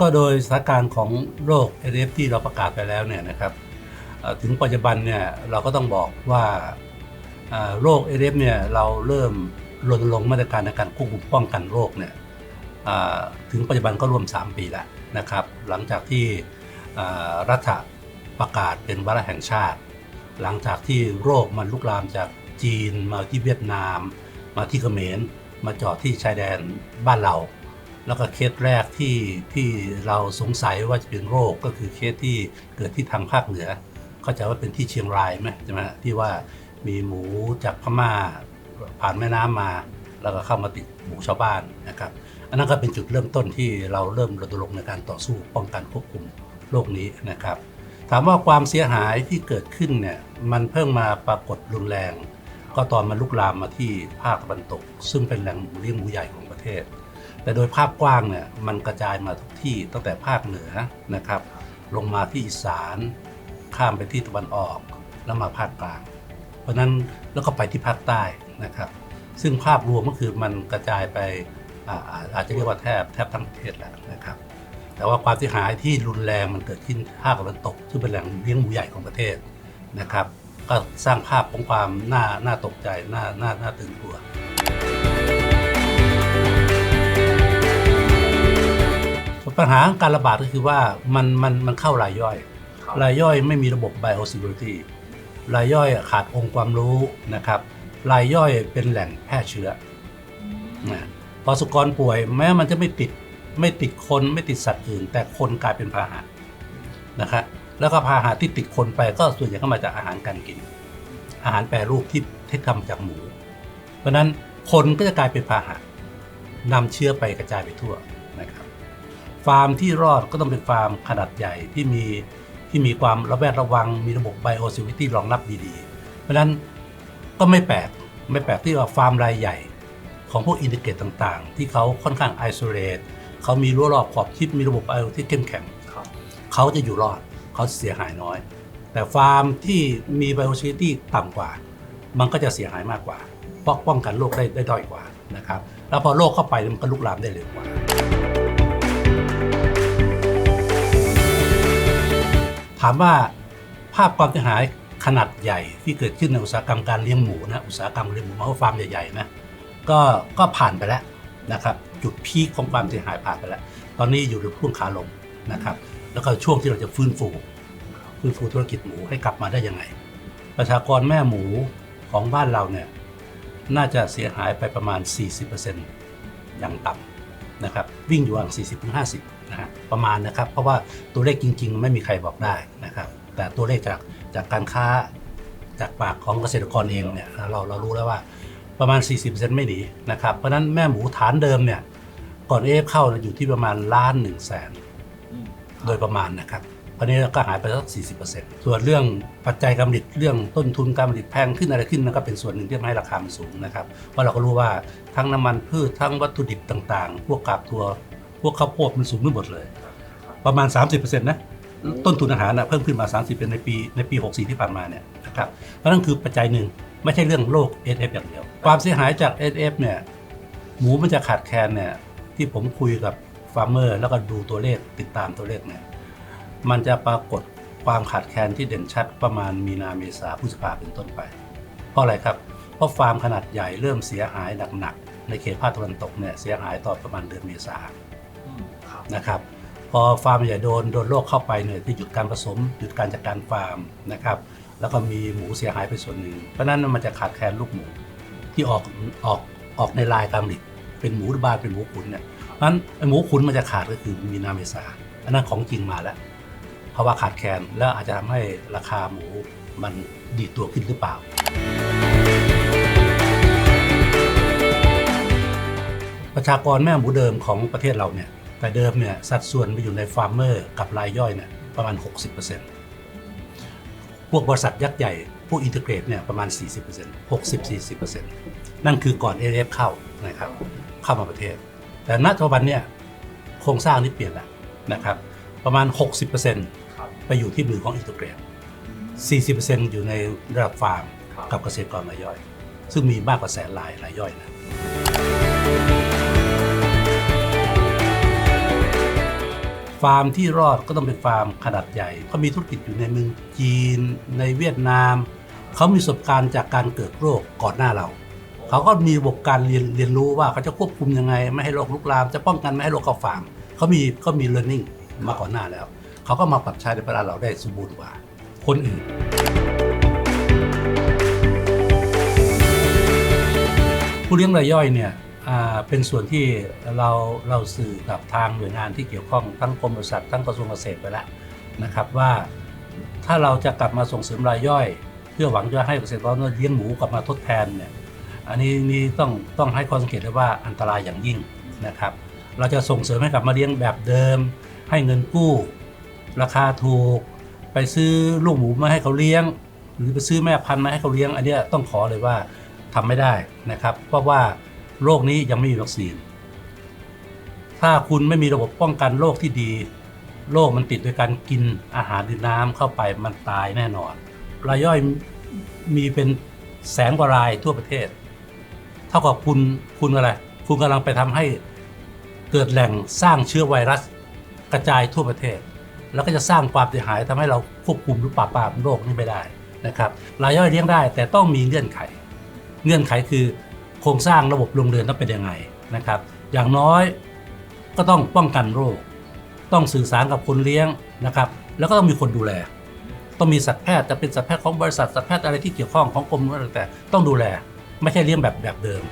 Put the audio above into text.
ก็โดยสถานการณ์ของโรคเอฟที่เราประกาศไปแล้วเนี่ยนะครับถึงปัจจุบันเนี่ยเราก็ต้องบอกว่าโรคเอฟเนี่ยเราเริ่มรณรงค์มาตรการในการควบคุมป้องกันโรคเนี่ยถึงปัจจุบันก็รวม 3 ปีแล้วนะครับ หลังจากที่รัฐประกาศเป็นวาระแห่งชาติ หลังจากที่โรคมันลุกลามจากจีนมาที่เวียดนาม มาที่เขมรมาจอดที่ชายแดนบ้านเรา แล้วก็เคสแรกที่ที่เราสงสัยว่าจะเป็นโรคก็คือเคสที่เกิดที่ทางภาคเหนือ เข้าใจว่าเป็นที่เชียงรายไหมใช่ไหมที่ว่ามีหมูจากพม่าผ่านแม่น้ำมา แล้วก็เข้ามาติดหมูชาวบ้านนะครับอันนั้นก็เป็นจุดเริ่มต้นที่เราเริ่มรณรงค์ในการต่อสู้ป้องกันควบคุมโรคนี้นะครับ ถามว่าความเสียหายที่เกิดขึ้นเนี่ยมันเพิ่งมาปรากฏรุนแรง ก็ตอนมันลุกลามมาที่ภาคตะวันตก ซึ่งเป็นแหล่งเลี้ยงหมูใหญ่ของประเทศ แต่โดยภาพกว้างเนี่ยมันกระจายมาทุกที่ตั้งแต่ภาคเหนือนะครับ ลงมาที่อีสาน ข้ามไปที่ตะวันออก แล้วมาภาคกลาง เพราะนั้นแล้วก็ไปที่ภาคใต้นะครับ ซึ่งภาพรวมก็คือมันกระจายไปอาอาอาจจะเรียกว่าแทบแทบทั้งประเทศแล้วนะครับ แต่ว่าความเสียหายที่รุนแรงมันเกิดขึ้นภาคตะวันตก ซึ่งเป็นแหล่งเลี้ยงหมูใหญ่ของประเทศนะครับ ก็สร้างภาพของความน่าน่าตกใจน่าน่าน่าตื่นกลัว ปัญหาการระบาดก็คือว่ามันมันมันเข้ารายย่อยครับรายย่อยไม่มีระบบ biosecurity รายย่อยขาดองค์ความรู้นะครับรายย่อยเป็นแหล่งแพร่เชื้อนะพอสุกรป่วยแม้มันจะไม่ติดไม่ติดคนไม่ติดสัตว์อื่น แต่คนกลายเป็นพาหะนะครับแล้วก็พาหะที่ติดคนไปก็ส่วนใหญ่ก็มาจากอาหารการกิน อาหารแปรรูปที่ที่ทำจากหมู เพราะฉะนั้นคนก็จะกลายเป็นพาหะนำเชื้อไปกระจายไปทั่วนะครับ ฟาร์มที่รอดก็ต้องเป็นฟาร์มขนาดใหญ่ที่มีที่มีความระแวดระวังมีระบบ biosecurity รองรับดีๆ เพราะฉะนั้นก็ไม่แปลกไม่แปลกที่ว่าฟาร์มรายใหญ่ ของพวกอินดิเกตต่างๆ ที่เขาค่อนข้าง isolate เขามีรั้วรอบขอบชิดมีระบบ IoT ที่เข้มแข็งครับเขาจะอยู่รอดเขาเสียหายน้อย แต่ฟาร์มที่มี biosecurity ต่ำกว่า มันก็จะเสียหายมากกว่าเพราะป้องกันโรคได้ได้ด้อยกว่านะครับแล้วพอโรคเข้าไปมันก็ลุกลามได้เร็วกว่า ถามว่าภาพความเสียหายขนาดใหญ่ที่เกิดขึ้นในอุตสาหกรรมการเลี้ยงหมูนะอุตสาหกรรมเลี้ยงหมูมาวฟาร์มใหญ่ๆนะก็ก็ผ่านไปแล้วนะครับ จุดพีคของความเสียหายผ่านไปแล้ว ตอนนี้อยู่ในช่วงขาลงนะครับ แล้วก็ช่วงที่เราจะฟื้นฟูฟื้นฟูธุรกิจหมูให้กลับมาได้ยังไง ประชากรแม่หมูของบ้านเราเนี่ยน่าจะเสียหายไปประมาณ 40%อย่างต่ำนะครับ วิ่งอยู่ระหว่าง40-50 นะฮะประมาณนะครับ เพราะว่าตัวเลขจริง ๆ ไม่มีใครบอกได้นะครับ แต่ตัวเลขจากจากการค้าจากปากของเกษตรกรเองเนี่ยเราเรารู้แล้วว่าประมาณ 40%ไม่หนีนะครับ เพราะฉะนั้นแม่หมูฐานเดิมเนี่ยก่อนเอฟเข้าเนี่ยอยู่ที่ประมาณล้านหนึ่งแสนโดยประมาณนะครับตอนนี้ก็หายไปสัก 40%ส่วนเรื่องปัจจัยการผลิตเรื่องต้นทุนการผลิตแพงขึ้นอะไรขึ้นนั่นก็เป็นส่วนหนึ่งที่ทำให้ราคามันสูงนะครับ เพราะเราก็รู้ว่าทั้งน้ำมันพืชทั้งวัตถุดิบต่างๆ พวกกากถั่ว พวกข้าวโพดมันสูงขึ้นหมดเลย ประมาณ 30%นะต้นทุนอาหารนะเพิ่มขึ้นมา 30%ในปีในปี 64 ที่ผ่านมาเนี่ยนะครับเพราะนั่นคือปัจจัยหนึ่งไม่ใช่เรื่องโรค SF อย่างเดียว ความเสียหายจาก SF เนี่ยหมูมันจะขาดแคลนเนี่ยที่ผมคุยกับฟาร์มเมอร์แล้วก็ดูตัวเลขติดตามตัวเลขเนี่ยมันจะปรากฏความขาดแคลนที่เด่นชัดประมาณมีนาเมษาพฤษภาเป็นต้นไป เพราะอะไรครับ เพราะฟาร์มขนาดใหญ่เริ่มเสียหายหนักๆในเขตภาคตะวันตกเนี่ยเสียหายต่อประมาณเดือนเมษา นะครับพอฟาร์มใหญ่โดนโดนโรคเข้าไปเนี่ยที่หยุดการผสมหยุดการจัดการฟาร์มนะครับแล้วก็มีหมูเสียหายไปส่วนหนึ่ง เพราะนั้นมันจะขาดแคลนลูกหมูที่ออกออกออกในลายการผลิตเป็นหมูบ้านเป็นหมูขุนเนี่ยเพราะนั้นหมูขุนมันจะขาดก็คือมีนาเมษาอันนั้นของจริงมาแล้วเพราะว่าขาดแคลนแล้วอาจจะทำให้ราคาหมูมันดีตัวขึ้นหรือเปล่า ประชากรแม่หมูเดิมของประเทศเราเนี่ย แต่เดิมเนี่ยสัดส่วนไปอยู่ในฟาร์มเมอร์กับรายย่อยเนี่ยประมาณ 60%พวกบริษัทยักษ์ใหญ่พวกอินเทอร์เกรตเนี่ยประมาณ 40% 60-40%นั่นคือก่อน AF เข้านะครับเข้ามาประเทศ แต่ณปัจจุบันเนี่ยโครงสร้างนี้เปลี่ยนแล้วนะครับประมาณ 60%ครับไปอยู่ที่มือของอินเทอร์เกรต40%อยู่ในระดับฟาร์มครับกับเกษตรกรรายย่อย ซึ่งมีมากกว่าแสนรายรายย่อยนะ ฟาร์มที่รอดก็ต้องเป็นฟาร์มขนาดใหญ่เขามีธุรกิจอยู่ในเมืองจีน ในเวียดนาม เขามีประสบการณ์จากการเกิดโรคก่อนหน้าเรา เขาก็มีระบบการเรียนเรียนรู้ว่าเขาจะควบคุมยังไง ไม่ให้โรคลุกลาม จะป้องกันไม่ให้โรคเข้าฟาร์มเขามีเขามี learning มาก่อนหน้าแล้ว เขาก็มาปรับใช้ในประเทศเราได้สมบูรณ์กว่า คนอื่นผู้เลี้ยงรายย่อยเนี่ย เป็นส่วนที่เราเราสื่อกับทางหน่วยงานที่เกี่ยวข้องทั้งกรมบริษัททั้งกระทรวงเกษตรไปแล้วนะครับว่าถ้าเราจะกลับมาส่งเสริมรายย่อย เพื่อหวังจะให้เกษตรกรเลี้ยงหมูกลับมาทดแทนเนี่ยอันนี้นี่ต้องต้องให้ความสังเกตเลยว่าอันตรายอย่างยิ่งนะครับ เราจะส่งเสริมให้กลับมาเลี้ยงแบบเดิม ให้เงินกู้ ราคาถูก ไปซื้อลูกหมูมาให้เขาเลี้ยง หรือไปซื้อแม่พันธุ์มาให้เขาเลี้ยง อันนี้ต้องขอเลยว่าทำไม่ได้นะครับ เพราะว่า โรคนี้ยังไม่มีวัคซีน ถ้าคุณไม่มีระบบป้องกันโรคที่ดี โรคมันติดโดยการกินอาหารหรือน้ำเข้าไปมันตายแน่นอน รายย่อยมีเป็นแสนกว่ารายทั่วประเทศ เท่ากับคุณคุณอะไร คุณกำลังไปทำให้เกิดแหล่งสร้างเชื้อไวรัสกระจายทั่วประเทศ แล้วก็จะสร้างความเสียหายทำให้เราควบคุมหรือปราบปรามโรคนี้ไม่ได้นะครับรายย่อยเลี้ยงได้ แต่ต้องมีเงื่อนไข เงื่อนไขคือ โครงสร้างระบบโรงเรือนต้องเป็นยังไงนะครับ อย่างน้อยก็ต้องป้องกันโรค ต้องสื่อสารกับคนเลี้ยงนะครับ แล้วก็ต้องมีคนดูแล ต้องมีสัตวแพทย์จะเป็นสัตวแพทย์ของบริษัทสัตวแพทย์อะไรที่เกี่ยวข้องของกรมอะไรแต่ต้องดูแล ไม่ใช่เลี้ยงแบบแบบเดิม